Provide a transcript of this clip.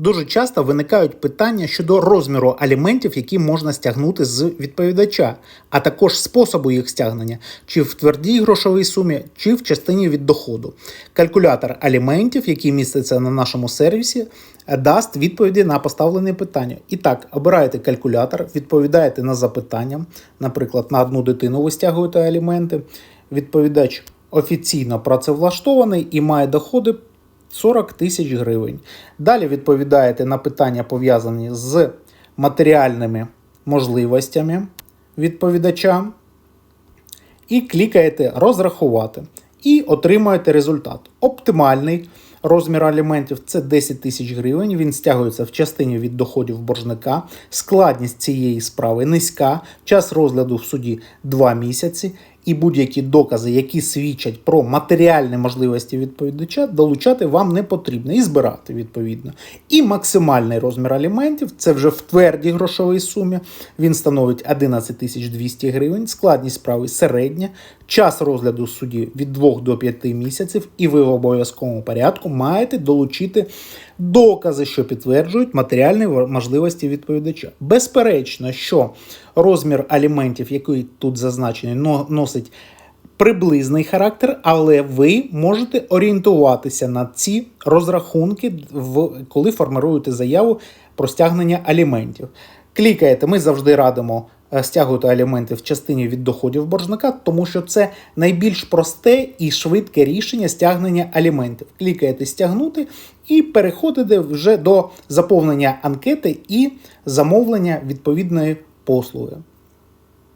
Дуже часто виникають питання щодо розміру аліментів, які можна стягнути з відповідача, а також способу їх стягнення, чи в твердій грошовій сумі, чи в частині від доходу. Калькулятор аліментів, який міститься на нашому сервісі, дасть відповіді на поставлені питання. І так, обираєте калькулятор, відповідаєте на запитання. Наприклад, на одну дитину ви стягуєте аліменти. Відповідач офіційно працевлаштований і має доходи 40 тисяч гривень. Далі відповідаєте на питання, пов'язані з матеріальними можливостями відповідача, і клікаєте Розрахувати. І отримуєте результат. Оптимальний розмір аліментів це 10 тисяч гривень. Він стягується в частині від доходів боржника. Складність цієї справи низька, час розгляду в суді 2 місяці. І будь-які докази, які свідчать про матеріальні можливості відповідача, долучати вам не потрібно і збирати відповідно. І максимальний розмір аліментів це вже в твердій грошовій сумі. Він становить 11 200 гривень. Складність справи середня. Час розгляду в суді від 2 до 5 місяців, і ви в обов'язковому порядку маєте долучити докази, що підтверджують матеріальні можливості відповідача. Безперечно, що розмір аліментів, який тут зазначений, но- носить приблизний характер, але ви можете орієнтуватися на ці розрахунки, коли формируєте заяву про стягнення аліментів. Клікаєте, ми завжди радимо е, стягувати аліменти в частині від доходів боржника, тому що це найбільш просте і швидке рішення стягнення аліментів. Клікаєте стягнути і переходите вже до заповнення анкети і замовлення відповідної послуги.